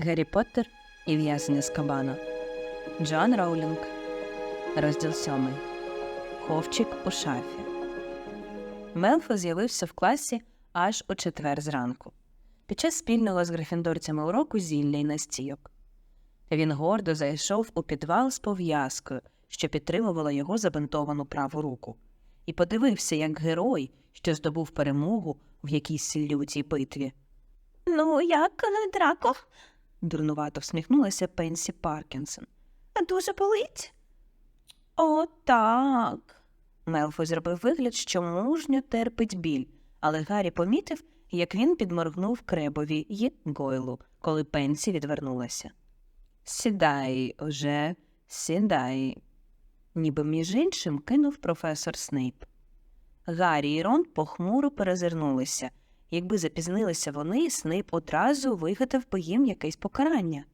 Гаррі Поттер і в'язання з кабана. Джон Роулінг. Розділ сьомий. Ховчик у шафі. Мелфо з'явився в класі аж у четвер зранку, під час спільного з грифіндорцями уроку зілля й настійок. Він гордо зайшов у підвал з пов'язкою, що підтримувала його забинтовану праву руку, і подивився, як герой, що здобув перемогу в якійсь лютій битві. Ну, як драко? Дурнувато всміхнулася Пенсі Паркінсон. Дуже болить? О, так. Мелфой зробив вигляд, що мужньо терпить біль, але Гаррі помітив, як він підморгнув кребові й Гойлу, коли Пенсі відвернулася. Сідай уже, сідай, ніби між іншим кинув професор Снейп. Гаррі і Рон похмуро перезирнулися. Якби запізнилися вони, Снейп одразу вигадав би їм якесь покарання.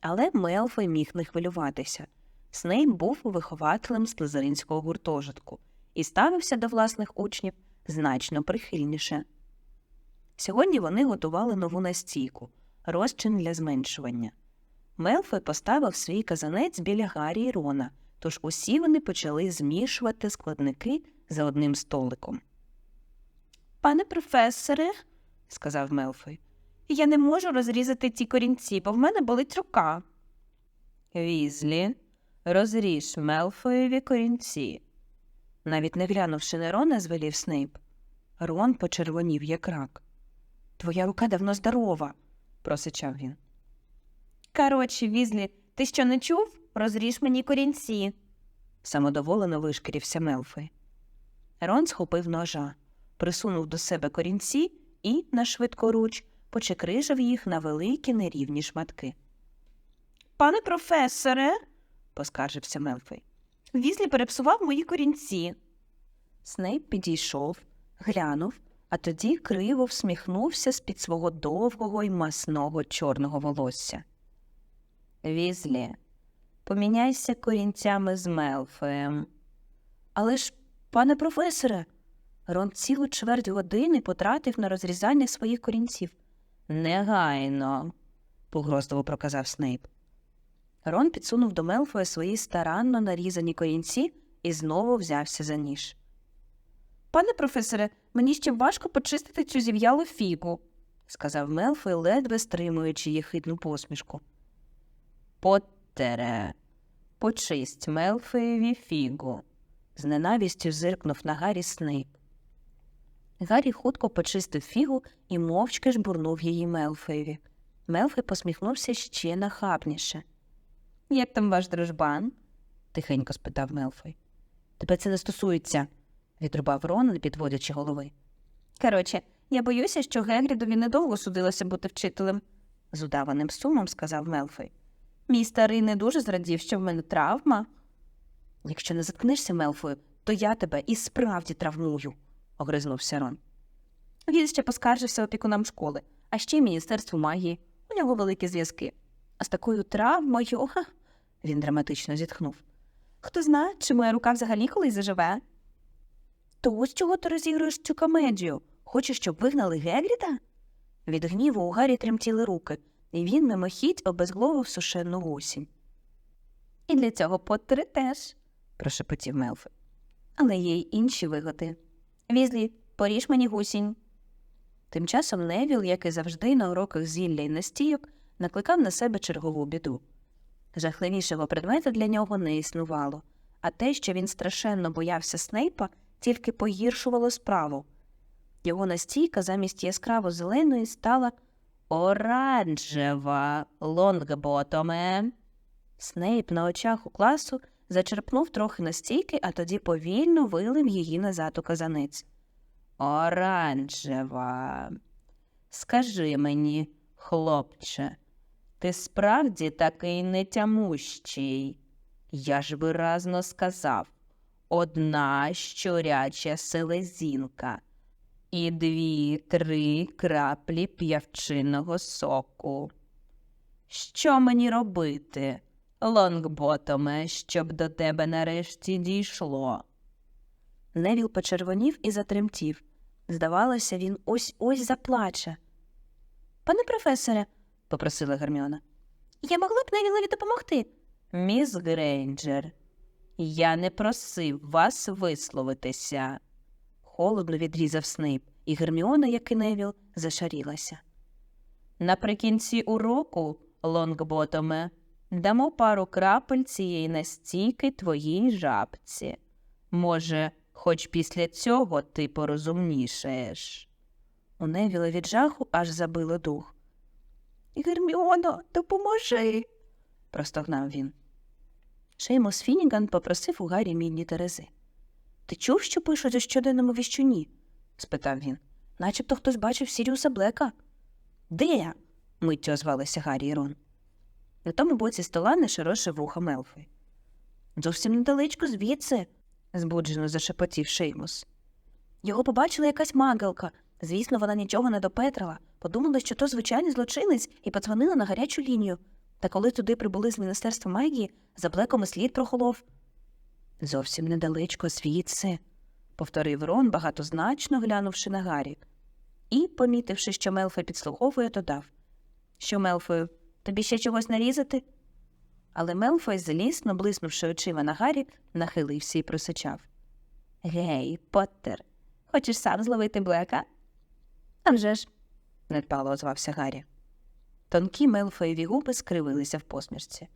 Але Мелфой міг не хвилюватися. Снейп був вихователем слизеринського гуртожитку і ставився до власних учнів значно прихильніше. Сьогодні вони готували нову настійку розчин для зменшування. Мелфой поставив свій казанець біля Гаррі і Рона, тож усі вони почали змішувати складники за одним столиком. Пане професоре, сказав Мелфой, я не можу розрізати ці корінці, бо в мене болить рука. Візлі, розріж Мелфоєві корінці. Навіть не глянувши на Рона, звелів Снейп. Рон почервонів, як рак. Твоя рука давно здорова, просичав він. Коротше, Візлі, ти що не чув? Розріж мені корінці. самодоволено вишкірився Мелфой. Рон схопив ножа, присунув до себе корінці і, на швидкоруч, почекрижив їх на великі нерівні шматки. Пане професоре, поскаржився Мелфой, Візлі перепсував мої корінці. Снейп підійшов, глянув, а тоді криво всміхнувся з-під свого довгого й масного чорного волосся. Візлі, поміняйся корінцями з Мелфоєм. Але ж, пане професоре, Рон цілу чверть години потратив на розрізання своїх корінців. Негайно, погрозливо проказав Снейп. Рон підсунув до Мелфоя свої старанно нарізані корінці і знову взявся за ніж. Пане професоре, мені ще важко почистити цю зів'ялу фігу, сказав Мелфой, ледве стримуючи єхидну посмішку. Поттере, почисть Мелфоєві фігу, з ненавістю зиркнув на Гаррі Снейп. Гаррі хутко почистив фігу і мовчки жбурнув її Мелфоєві. Мелфой посміхнувся ще нахабніше. Як там ваш дружбан? тихенько спитав Мелфой. Тебе це не стосується, відрубав Рон, не підводячи голови. Коротше, я боюся, що Гегрідові недовго судилося бути вчителем, з удаваним сумом сказав Мелфой. Мій старий не дуже зрадів, що в мене травма. Якщо не заткнешся, Мелфою, то я тебе і справді травмую, огризнувся Рон. Він ще поскаржився опікунам школи, а ще й міністерству магії. У нього великі зв'язки. А з такою травмою. Ха, він драматично зітхнув. Хто знає, чи моя рука взагалі колись заживе? То ось чого ти розігруєш цю комедію? Хочеш, щоб вигнали Гегріда? Від гніву у Гаррі тремтіли руки, і він мимохідь обезгловив сушену гусінь. І для цього Поттери теж, прошепотів Мелфи. Але є й інші вигоди. Візлі, поріж мені гусінь. Тим часом Невіл, як і завжди на уроках зілля й настійок, накликав на себе чергову біду. Жахливішого предмета для нього не існувало, а те, що він страшенно боявся Снейпа, тільки погіршувало справу. Його настійка замість яскраво зеленої стала оранжева лонгботоме. Снейп на очах у класу зачерпнув трохи настійки, а тоді повільно вилив її назад у казанець. Оранжева. Скажи мені, хлопче, ти справді такий нетямущий? Я ж виразно сказав одна щуряча селезінка і дві-три краплі п'явчиного соку. Що мені робити, лонгботоме, щоб до тебе нарешті дійшло? Невіл почервонів і затремтів. Здавалося, він ось ось заплаче. Пане професоре, попросила Герміона. Я могла б Невілові допомогти. Міс Грейнджер, я не просив вас висловитися. Холодно відрізав Снейп, і Герміона, як і Невіл, зашарілася. Наприкінці уроку, Лонгботоме, дамо пару крапель цієї настійки твоїй жабці. Може, хоч після цього ти порозумнішаєш. У Невіла від жаху аж забило дух. Герміоно, допоможи, простогнав він. Шеймус Фініган попросив у Гаррі мідні терези. Ти чув, що пишуть у щоденному віщуні? спитав він. Начебто хтось бачив Сіріуса Блека. Де? миттю озвалися Гаррі і Рон. На тому боці стола не широше вуха Мелфи. Зовсім недалечко звідси, збуджено зашепотів Шеймус. Його побачила якась магалка. Звісно, вона нічого не допетрила. Подумала, що то звичайний злочинець, і подзвонила на гарячу лінію. Та коли туди прибули з міністерства магії, за блеком і слід прохолов. Зовсім недалечко звідси, повторив Рон, багатозначно глянувши на Гаррі. І, помітивши, що Мелфой підслуховує, додав Що, Мелфою, тобі ще чогось нарізати? Але Мелфой, злісно блиснувши очима на Гаррі, нахилився і просичав. Гей, Поттер, хочеш сам зловити Блека? «А ж», – недбало озвався Гаррі. Тонкі Мелфоєві губи скривилися в посмішці.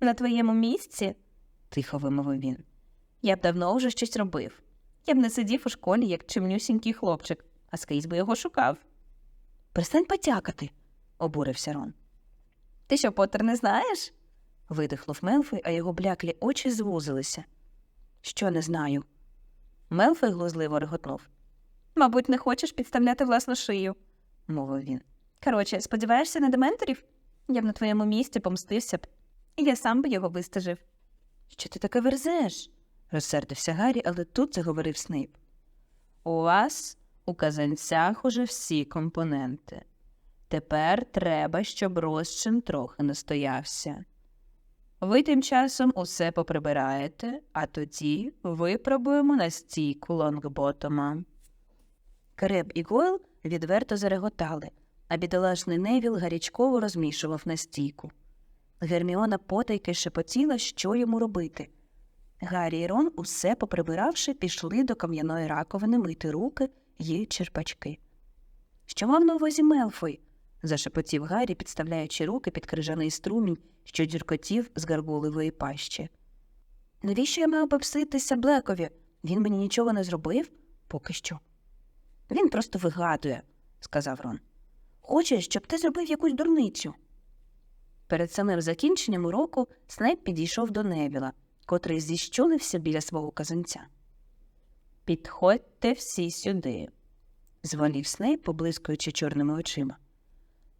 На твоєму місці, тихо вимовив він, я б давно вже щось робив. Я б не сидів у школі, як чимнюсінький хлопчик, а скрізь би його шукав. Перестань потякати, обурився Рон. Ти що, Поттер, не знаєш? видихнув Мелфой, а його бляклі очі звузилися. Що не знаю. Мелфой глузливо реготнув. Мабуть, не хочеш підставляти власну шию, мовив він. Коротше, сподіваєшся на дементорів? Я б на твоєму місці помстився б, і я сам би його вистежив. Що ти таке верзеш? розсердився Гаррі, але тут заговорив Снейп. У вас у казанцях уже всі компоненти. Тепер треба, щоб розчин трохи настоявся. Ви тим часом усе поприбираєте, а тоді випробуємо на стійку лонгботома. Креб і Гойл відверто зареготали, а бідолашний Невіл гарячково розмішував на стійку. Герміона потайки шепотіла, що йому робити. Гаррі і Рон, усе поприбиравши, пішли до кам'яної раковини мити руки й черпачки. Що мав на увазі Мелфой? Зашепотів Гаррі, підставляючи руки під крижаний струмінь, що дюркотів з гаргулевої пащі. Навіщо я мав попситися Блекові? Він мені нічого не зробив? Поки що. Він просто вигадує, сказав Рон. Хоче, щоб ти зробив якусь дурницю. Перед самим закінченням уроку Снейп підійшов до Невіла, котрий зіщулився біля свого казанця. Підходьте всі сюди, зволів Снейп, поблискуючи чорними очима.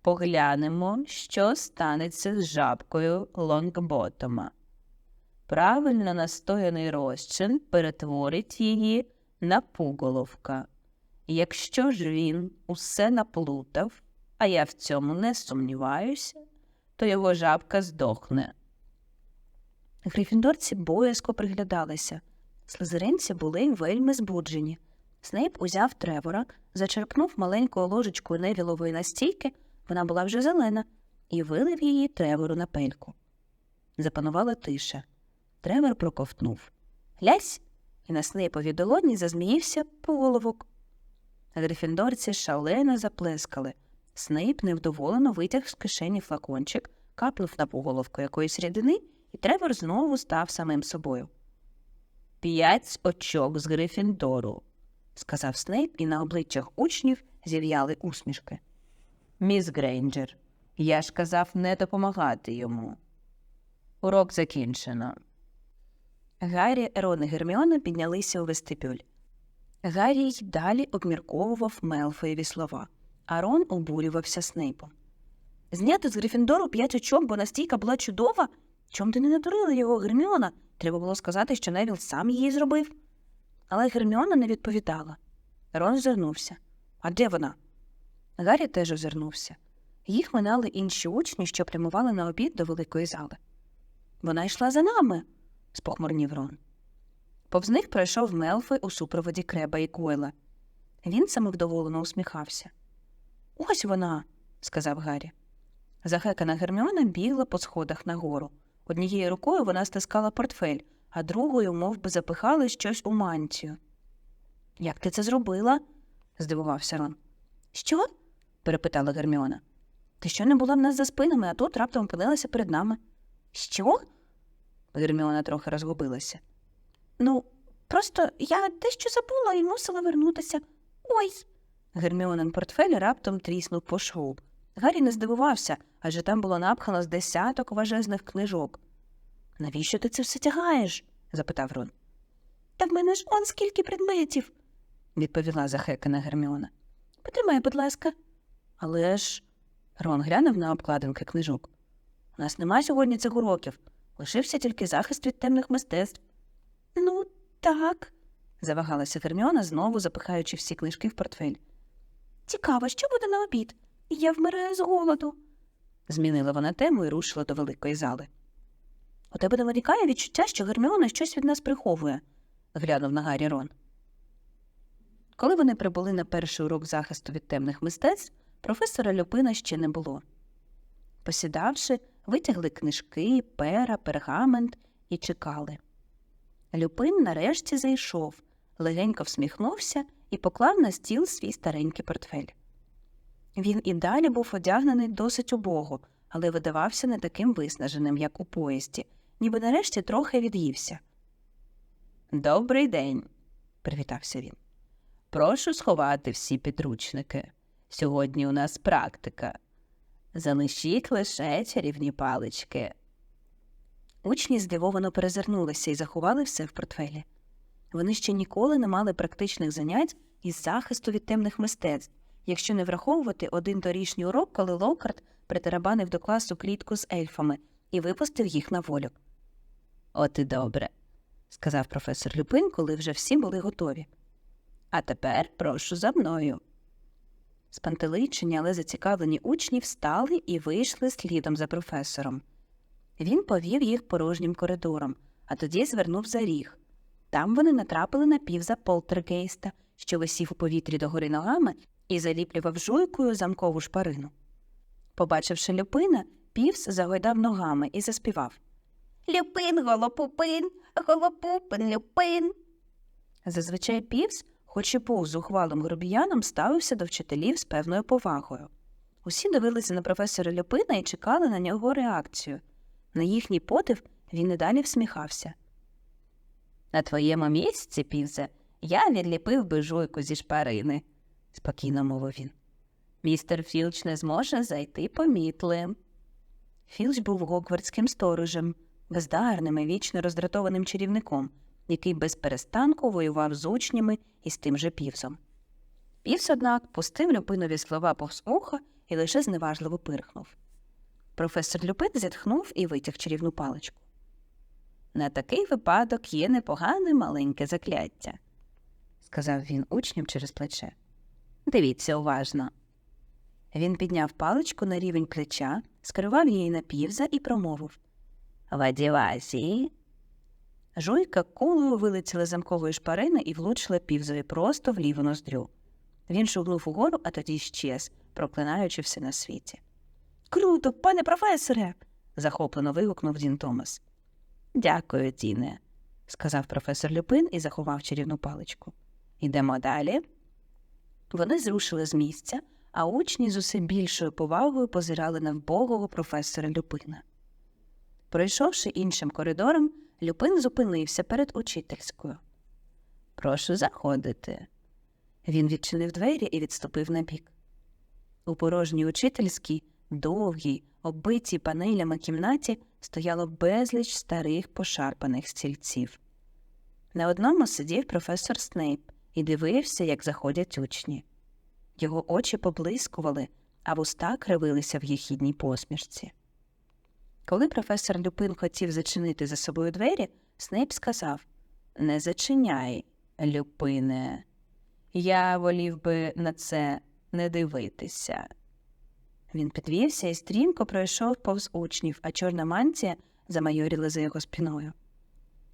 Поглянемо, що станеться з жабкою Лонгботома. Правильно настояний розчин перетворить її на пуголовка. Якщо ж він усе наплутав, а я в цьому не сумніваюся, то його жабка здохне. Грифіндорці боязко приглядалися. Слизеринці були вельми збуджені. Снейп узяв тревора, зачерпнув маленькою ложечкою невілової настійки, вона була вже зелена, і вилив її тревору на пельку. Запанувала тиша. Тревор проковтнув. Лясь, і на Снейповій долоні зазміївся поголовок. Грифіндорці шалено заплескали. Снейп невдоволено витяг з кишені флакончик, капнув на поголовку якоїсь рідини, і Тревор знову став самим собою. П'ять очок з Грифіндору, сказав Снейп, і на обличчях учнів зів'яли усмішки. Міс Грейнджер, я ж казав не допомагати йому. Урок закінчено. Гаррі, Рон і Герміона піднялися у вестибюль. Гаррі й далі обмірковував Мелфоєві слова, а Рон обурювався Снейпом. Зняти з Грифіндору п'ять очок, бо настійка була чудова. Чом ти не надурила його, Герміона? Треба було сказати, що Невіл сам її зробив. Але Герміона не відповідала. Рон озирнувся. А де вона? Гаррі теж озирнувся. Їх минали інші учні, що прямували на обід до великої зали. Вона йшла за нами, спохмурнів Рон. Повз них пройшов Мелфой у супроводі Креба і Гойла. Він самовдоволено усміхався. Ось вона, сказав Гаррі. Захекана Герміона бігла по сходах нагору. Однією рукою вона стискала портфель, а другою мов би, запихала щось у мантію. Як ти це зробила? здивувався Рон. Що? Перепитала Герміона. Ти що не була в нас за спинами, а тут раптом опинилася перед нами. Що? Герміона трохи розгубилася. Ну, просто я дещо забула і мусила вернутися. Ой. Герміонин портфель раптом тріснув по шву. Гаррі не здивувався, адже там було напхано з десяток важезних книжок. Навіщо ти це все тягаєш? запитав Рон. Та в мене ж он скільки предметів, відповіла захекана Герміона. Потримай, будь ласка. Але ж. Рон глянув на обкладинки книжок. У нас нема сьогодні цих уроків. Лишився тільки захист від темних мистецтв. Ну, так, завагалася Герміона, знову запихаючи всі книжки в портфель. Цікаво, що буде на обід? Я вмираю з голоду. Змінила вона тему і рушила до великої зали. У тебе не виникає відчуття, що Герміона щось від нас приховує, глянув на Гаррі Рон. Коли вони прибули на перший урок захисту від темних мистецтв, професора Люпина ще не було. Посідавши, витягли книжки, пера, пергамент і чекали. Люпин нарешті зайшов, легенько всміхнувся і поклав на стіл свій старенький портфель. Він і далі був одягнений досить убого, але видавався не таким виснаженим, як у поїзді, ніби нарешті трохи від'ївся. Добрий день, привітався він. Прошу сховати всі підручники. Сьогодні у нас практика. Залишіть лише чарівні палички. Учні здивовано перезирнулися і заховали все в портфелі. Вони ще ніколи не мали практичних занять із захисту від темних мистецтв, якщо не враховувати один торішній урок, коли Локарт притарабанив до класу клітку з ельфами і випустив їх на волю. От і добре, сказав професор Люпин, коли вже всі були готові. А тепер прошу за мною. Спантеличені, але зацікавлені учні встали і вийшли слідом за професором. Він повів їх порожнім коридором, а тоді звернув за ріг. Там вони натрапили на півза полтергейста, що висів у повітрі догори ногами і заліплював жуйкою замкову шпарину. Побачивши Люпина, півз загойдав ногами і заспівав Люпин, голопупин, голопупин, люпин. Зазвичай півз, хоч і був зухвалим грубіяном, ставився до вчителів з певною повагою. Усі дивилися на професора Люпина і чекали на нього реакцію. На їхній подив він і далі всміхався. На твоєму місці, півзе, я відліпив би жуйку зі шпарини, спокійно мовив він. Містер Філч не зможе зайти помітлим. Філч був гогвардським сторожем, бездарним і вічно роздратованим чарівником, який без перестанку воював з учнями і з тим же півзом. Півз, однак, пустив Люпинові слова повз ухо і лише зневажливо пирхнув. Професор Люпин зітхнув і витяг чарівну паличку. На такий випадок є непогане маленьке закляття, сказав він учням через плече. Дивіться уважно. Він підняв паличку на рівень плеча, скерував її на півза і промовив Вадівазі. Жуйка кулею вилетіла замкової шпарини і влучила півзові просто в ліву ноздрю. Він шугнув угору, а тоді щез, проклинаючи все на світі. Круто, пане професоре. захоплено вигукнув Дін Томас. Дякую, Діне, сказав професор Люпин і заховав чарівну паличку. Ідемо далі. Вони зрушили з місця, а учні з усе більшою повагою позирали на вбогого професора Люпина. Пройшовши іншим коридором, Люпин зупинився перед учительською. Прошу заходити. Він відчинив двері і відступив набік. У порожній учительській, довгій, оббитій панелями кімнаті стояло безліч старих пошарпаних стільців. На одному сидів професор Снейп і дивився, як заходять учні. Його очі поблискували, а вуста кривилися в їхідній посмішці. Коли професор Люпин хотів зачинити за собою двері, Снейп сказав Не зачиняй, Люпине. Я волів би на це не дивитися. Він підвівся і стрімко пройшов повз учнів, а чорна мантія замайоріла за його спиною.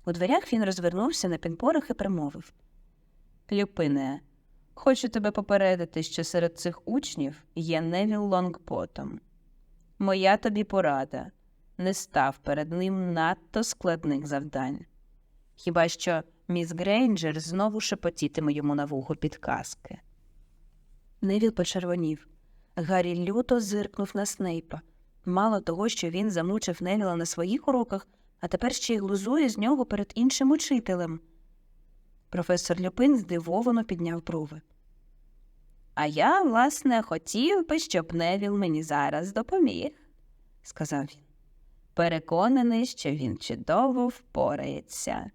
У дверях він розвернувся на пінпорах і промовив Люпине, хочу тебе попередити, що серед цих учнів є Невіл Лонгботом. моя тобі порада не став перед ним надто складних завдань. Хіба що міс Грейнджер знову шепотітиме йому на вухо підказки. Невіл почервонів. Гаррі люто зиркнув на Снейпа. Мало того, що він замучив Невіла на своїх уроках, а тепер ще й глузує з нього перед іншим учителем. Професор Люпин здивовано підняв брови. А я, власне, хотів би, щоб Невіл мені зараз допоміг, сказав він. Переконаний, що він чудово впорається.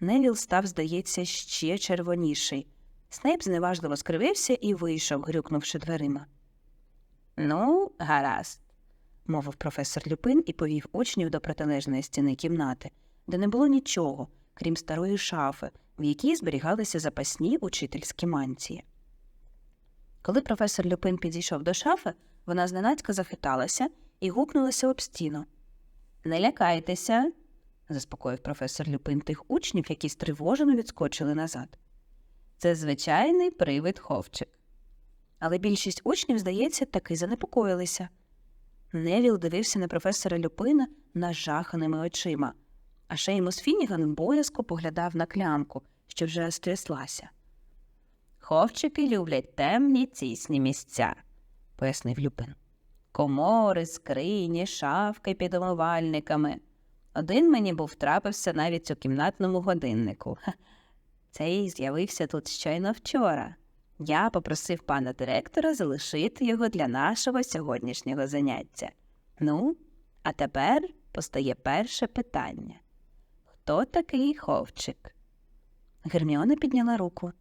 Невіл став, здається, ще червоніший. Снейп зневажливо скривився і вийшов, грюкнувши дверима. Ну, гаразд, мовив професор Люпин і повів учнів до протилежної стіни кімнати, де не було нічого, крім старої шафи, в якій зберігалися запасні учительські мантії. Коли професор Люпин підійшов до шафи, вона зненацька захиталася і гукнулася об стіну. Не лякайтеся, заспокоїв професор Люпин тих учнів, які стривожено відскочили назад. Це звичайний привид ховчик. Але більшість учнів, здається, таки занепокоїлися. Невіл дивився на професора Люпина нажаханими очима, а Шеймус Фініган боязко поглядав на клямку, що вже стряслася. Ховчики люблять темні тісні місця, пояснив Люпин. Комори, скрині, шафки під умивальниками. Один мені був трапився навіть у кімнатному годиннику. Цей з'явився тут щойно вчора. Я попросив пана директора залишити його для нашого сьогоднішнього заняття. Ну, а тепер постає перше питання Хто такий ховчик? Герміона підняла руку.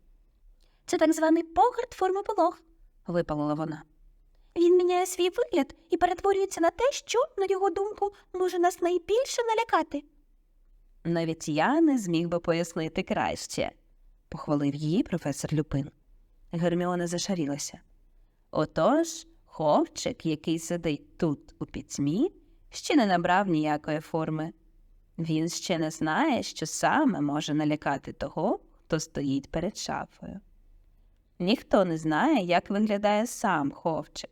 Це так званий погляд форми полог. Випалила вона. Він міняє свій вигляд і перетворюється на те, що, на його думку, може нас найбільше налякати. Навіть я не зміг би пояснити краще, похвалив її професор Люпин. Герміона зашарілася. Отож, ховчик, який сидить тут у пітьмі, ще не набрав ніякої форми. Він ще не знає, що саме може налякати того, хто стоїть перед шафою. Ніхто не знає, як виглядає сам ховчик,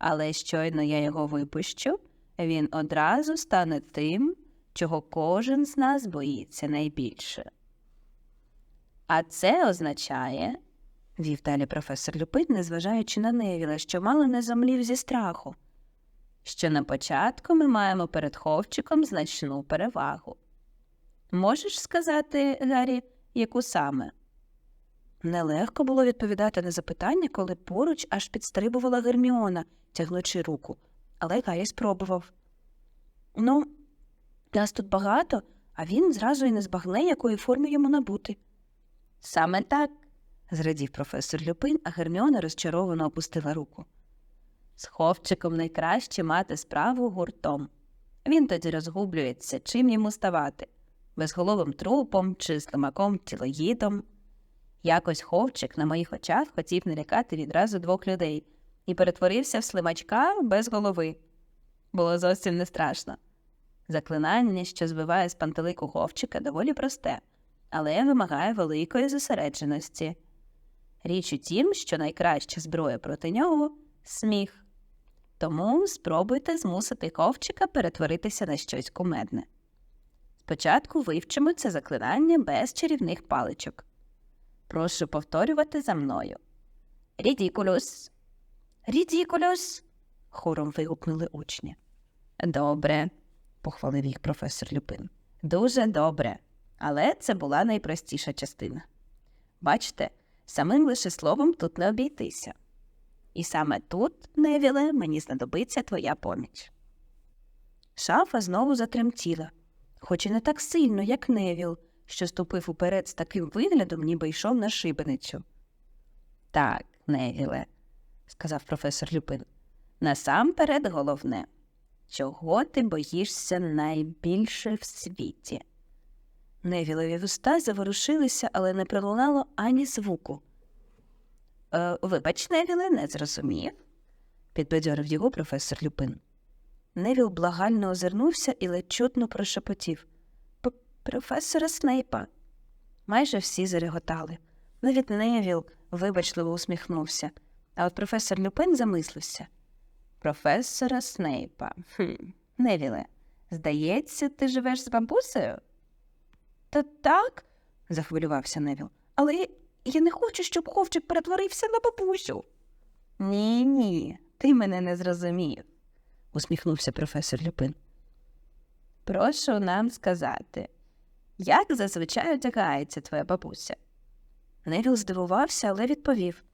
але щойно я його випущу, він одразу стане тим, чого кожен з нас боїться найбільше. А це означає, вів далі професор Люпин, незважаючи на Невіла, що мало не зомлів зі страху, що на початку ми маємо перед ховчиком значну перевагу. Можеш сказати, Гаррі, яку саме? Нелегко було відповідати на запитання, коли поруч аж підстрибувала Герміона, тягнучи руку, але Гаррі спробував. Ну, нас тут багато, а він зразу і не збагне, якої форми йому набути. Саме так, зрадів професор Люпин, а Герміона розчаровано опустила руку. З ховчиком найкраще мати справу гуртом. Він тоді розгублюється, чим йому ставати безголовим трупом чи слимаком тілоїдом. Якось ховчик на моїх очах хотів налякати відразу двох людей і перетворився в слимачка без голови. Було зовсім не страшно. Заклинання, що збиває з пантелику ховчика, доволі просте, але вимагає великої зосередженості. Річ у тім, що найкраща зброя проти нього сміх. Тому спробуйте змусити ховчика перетворитися на щось кумедне. Спочатку вивчимо це заклинання без чарівних паличок. Прошу повторювати за мною. Рідікулюс. Рідікулюс. хором вигукнули учні. Добре, похвалив їх професор Люпин. Дуже добре. Але це була найпростіша частина. Бачите, самим лише словом тут не обійтися. І саме тут, Невіле, мені знадобиться твоя поміч. Шафа знову затремтіла, хоч і не так сильно, як Невіл, що ступив уперед з таким виглядом, ніби йшов на шибеницю. Так, Невіле, сказав професор Люпин, насамперед головне, чого ти боїшся найбільше в світі? Невілові вуста заворушилися, але не пролунало ані звуку. Е, вибач, Невіле, не зрозумів, підбадьорив його професор Люпин. Невіл благально озирнувся і ледь чутно прошепотів. «П- Професора Снейпа. Майже всі зареготали. Навіть Невіл вибачливо усміхнувся, а от професор Люпин замислився. професора Снейпа. Хм. Невіле, здається, ти живеш з бабусею? Та так, захвилювався Невіл. Але я не хочу, щоб ховчик перетворився на бабусю. Ні, ні, ти мене не зрозумів, усміхнувся професор Люпин. Прошу нам сказати, як зазвичай одягається твоя бабуся? Невіл здивувався, але відповів.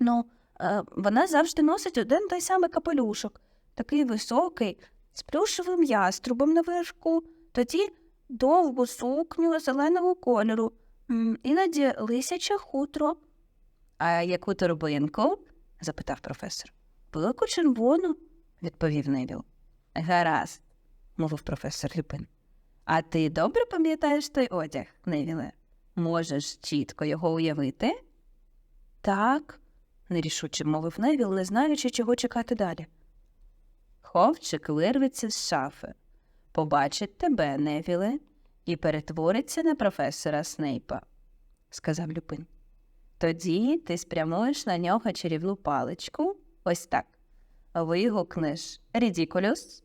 Ну, е, вона завжди носить один той самий капелюшок, такий високий, з плюшевим яструбом на верху, тоді довгу сукню зеленого кольору, іноді лисяче хутро. А яку торбинку? запитав професор. Велику червону, відповів Невіл. Гаразд, мовив професор Люпин. А ти добре пам'ятаєш той одяг, Невіле? Можеш чітко його уявити? Так, нерішуче мовив Невіл, не знаючи, чого чекати далі. Ховчик вирветься з шафи, побачить тебе, Невіле, і перетвориться на професора Снейпа, сказав Люпин. Тоді ти спрямуєш на нього чарівну паличку, ось так. Вигукнеш Рідікулюс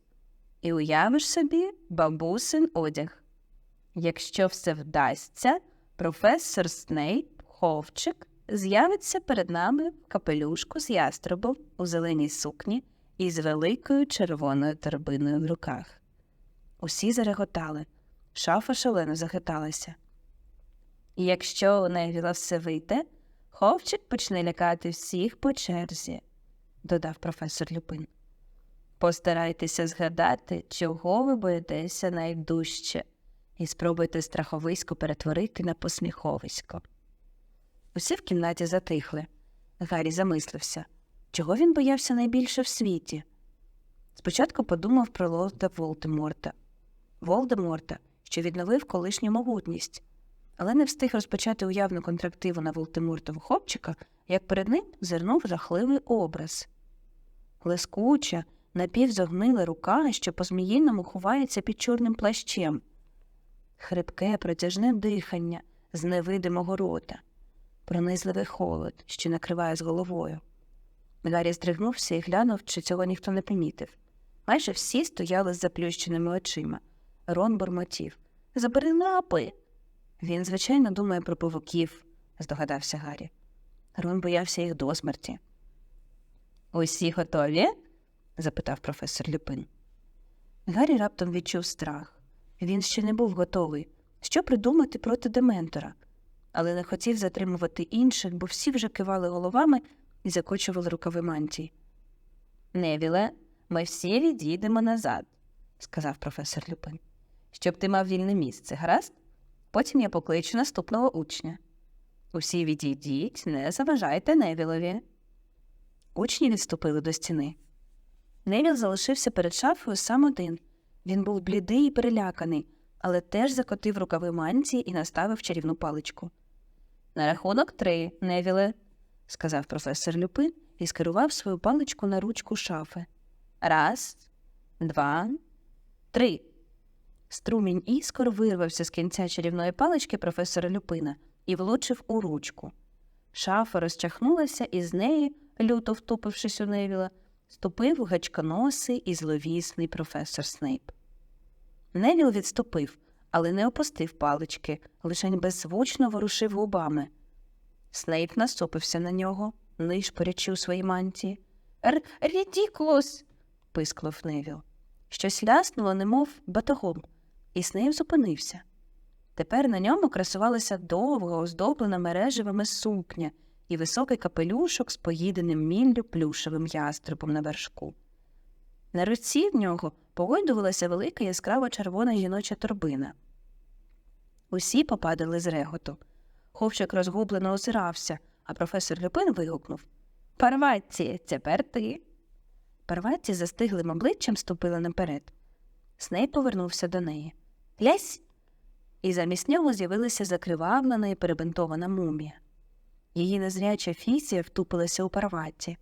і уявиш собі бабусин одяг. Якщо все вдасться, професор Снейп, ховчик, з'явиться перед нами в капелюшку з яструбом у зеленій сукні і з великою червоною торбиною в руках. Усі зареготали, шафа шалено захиталася. І якщо у Невіла все вийде, ховчик почне лякати всіх по черзі, додав професор Люпин. Постарайтеся згадати, чого ви боїтеся найдужче, і спробуйте страховисько перетворити на посміховисько. Усі в кімнаті затихли. Гаррі замислився, чого він боявся найбільше в світі. Спочатку подумав про лорда Волдеморта. Волдеморта, що відновив колишню могутність, але не встиг розпочати уявну контрактиву на Волдемортову хлопчика, як перед ним зирнув жахливий образ. Лескуча, напівзогнила рука, що по зміїному ховається під чорним плащем, хрипке, протяжне дихання з невидимого рота, пронизливий холод, що накриває з головою. Гаррі здригнувся і глянув, чи цього ніхто не помітив. Майже всі стояли з заплющеними очима. Рон бурмотів. Забери лапи. Він, звичайно, думає про павуків, здогадався Гаррі. Рон боявся їх до смерті. Усі готові? Запитав професор Люпин. Гаррі раптом відчув страх. Він ще не був готовий. Що придумати проти Дементора, але не хотів затримувати інших, бо всі вже кивали головами і закочували рукави мантій. Невіле, ми всі відійдемо назад, сказав професор Люпин, щоб ти мав вільне місце, гаразд? Потім я покличу наступного учня. Усі відійдіть, не заважайте Невілові. Учні відступили до стіни. Невіл залишився перед шафою сам один. Він був блідий і переляканий, але теж закотив рукави мантії і наставив чарівну паличку. На рахунок три, Невіле, сказав професор Люпин і скерував свою паличку на ручку шафи. Раз, два, три. Струмінь іскор вирвався з кінця чарівної палички професора Люпина і влучив у ручку. Шафа розчахнулася, і з неї, люто втупившись у Невіла, ступив гачконосий і зловісний професор Снейп. Невіл відступив, але не опустив палички, лише беззвучно ворушив губами. Снейп насупився на нього, нишпорячи у своїй мантії. «Р- Рідікулос. пискнув Невіл. Щось ляснуло, немов батогом, і Снейп зупинився. Тепер на ньому красувалася довга, оздоблена мережевими сукня і високий капелюшок з поїденим міллю плюшевим ястребом на вершку. На руці в нього погойдувалася велика яскрава червона жіноча торбина. Усі попадали з реготу. Ховчик розгублено озирався, а професор Люпин вигукнув Парватці, тепер ти. Парватці застиглим обличчям ступили наперед. Снейп повернувся до неї. Лясь. І замість нього з'явилася закривавлена і перебинтована мумія. Її незряча фісія втупилася у парватці.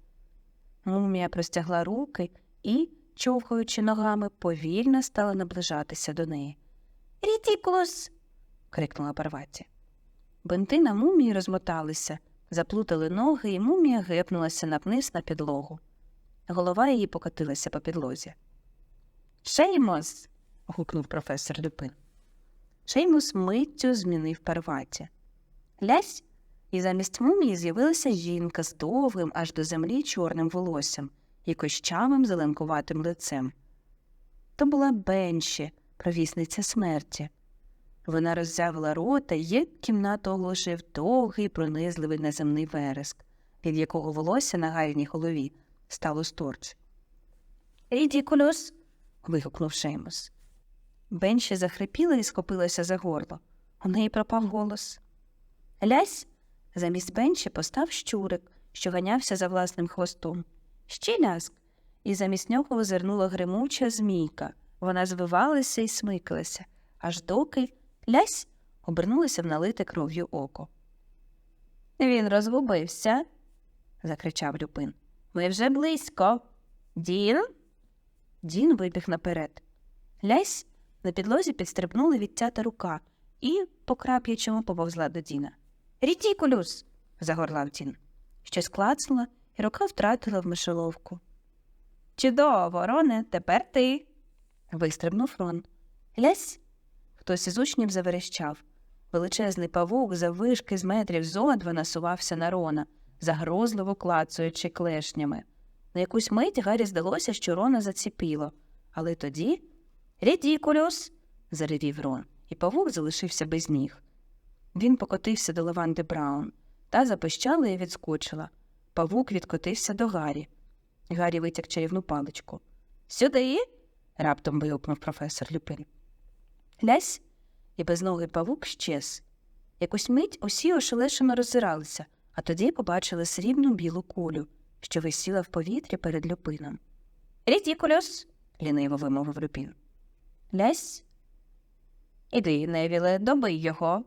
Мумія простягла руки і, човхаючи ногами, повільно стала наближатися до неї. Рідікулос. крикнула парватці. Бинти на мумії розмоталися, заплутали ноги, і мумія гепнулася навниз на підлогу. Голова її покотилася по підлозі. Шеймос. гукнув професор Люпин. Шеймус миттю змінив парваті. Лясь, і замість мумії з'явилася жінка з довгим аж до землі чорним волоссям і кощавим зеленкуватим лицем. То була Бенші, провісниця смерті. Вона роззявила рота, і як кімнату оголошив довгий пронизливий неземний вереск, від якого волосся на гальній голові стало сторч. Рідікулюс. вигукнув Шеймус. Бенші захрипіла і схопилася за горло. У неї пропав голос. Лясь замість Бенші постав щурик, що ганявся за власним хвостом. Ще ляск, і замість нього озирнула гримуча змійка. Вона звивалася і смикалася, аж доки лясь обернулася в налите кров'ю око. Він розгубився, закричав Люпин. Ми вже близько. Дін? Дін вибіг наперед. Лясь на підлозі підстрибнула відтята рука і, по крап'ячому, поповзла до Діна. Рітікулюс. загорлав Дін. Щось клацнуло, і рука втратила в мишоловку. Чудово, Роне, тепер ти. вистрибнув Рон. Лясь. Хтось із учнів заверещав. Величезний павук заввишки з метрів зо два насувався на Рона, загрозливо клацаючи клешнями. На якусь мить Гаррі здалося, що Рона заціпіло. Але тоді Рідікулюс. заревів Рон, і павук залишився без ніг. Він покотився до Лаванди Браун, та запищала і відскочила. Павук відкотився до Гаррі. Гаррі витяг чарівну паличку. Сюди. раптом вигукнув професор Люпин. Лясь, і безногий павук щез. Якусь мить усі ошелешено роззиралися, а тоді побачили срібну білу кулю, що висіла в повітрі перед Люпином. Рідікулюс, ліниво вимовив Люпін. Лясь. Іди, Невіле, добий його,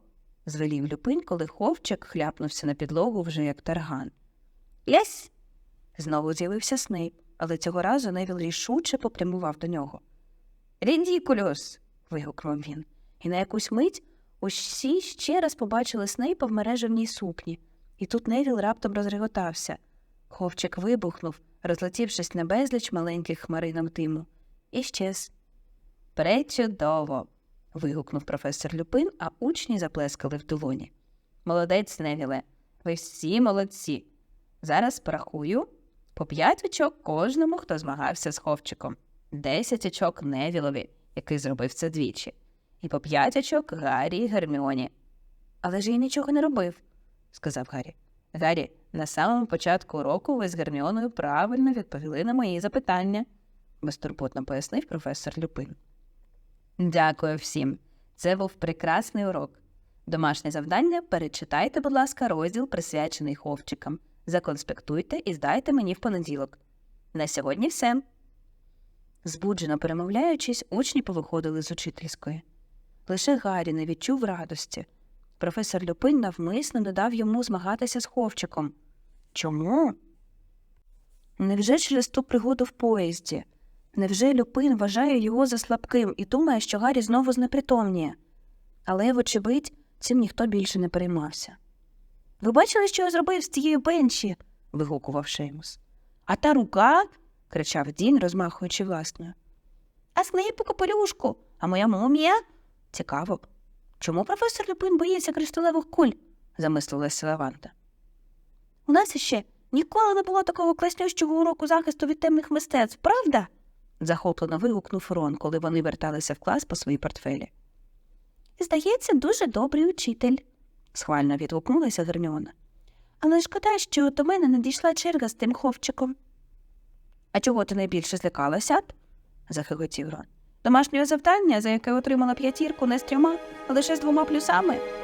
звелів Люпин, коли ховчик хляпнувся на підлогу вже як тарган. Лясь. Знову з'явився Снейп, але цього разу Невіл рішуче попрямував до нього. Рідікулюс. вигукнув він, і на якусь мить усі ще раз побачили Снейпа в мережевній сукні, і тут Невіл раптом розреготався. Ховчик вибухнув, розлетівшись на безліч маленьких хмаринам диму, і щез. Пречудово. Вигукнув професор Люпин, а учні заплескали в долоні. Молодець, Невіле, ви всі молодці. Зараз порахую по п'ять очок кожному, хто змагався з ховчиком, десять очок Невілові, який зробив це двічі, і по п'ять очок Гаррі і Герміоні. Але ж я нічого не робив, сказав Гаррі. Гаррі, на самому початку уроку ви з Герміоною правильно відповіли на мої запитання, безтурботно пояснив професор Люпин. Дякую всім. Це був прекрасний урок. Домашнє завдання перечитайте, будь ласка, розділ, присвячений ховчикам. Законспектуйте і здайте мені в понеділок. На сьогодні все. Збуджено перемовляючись, учні повиходили з учительської. Лише Гаррі не відчув радості. Професор Люпин навмисно додав йому змагатися з ховчиком. Чому? Невже через ту пригоду в поїзді? Невже Люпин вважає його за слабким і думає, що Гаррі знову знепритомніє? Але, вочевидь, цим ніхто більше не переймався. Ви бачили, що я зробив з цією бенчі? вигукував Шеймус. А та рука. кричав Дін, розмахуючи власною. А снейпу капелюшку, а моя мумія? Цікаво. Чому професор Люпин боїться кришталевих куль? замислилася Лаванта. У нас іще ніколи не було такого класнющого уроку захисту від темних мистецтв, правда? Захоплено вигукнув Рон, коли вони верталися в клас по свої портфелі. Здається, дуже добрий учитель, схвально відгукнулася Герміона. Але шкода, що до мене не дійшла черга з тим ховчиком. А чого ти найбільше злякалася? б?» захихотів Рон. Домашнє завдання, за яке отримала п'ятірку не з трьома, а лише з двома плюсами.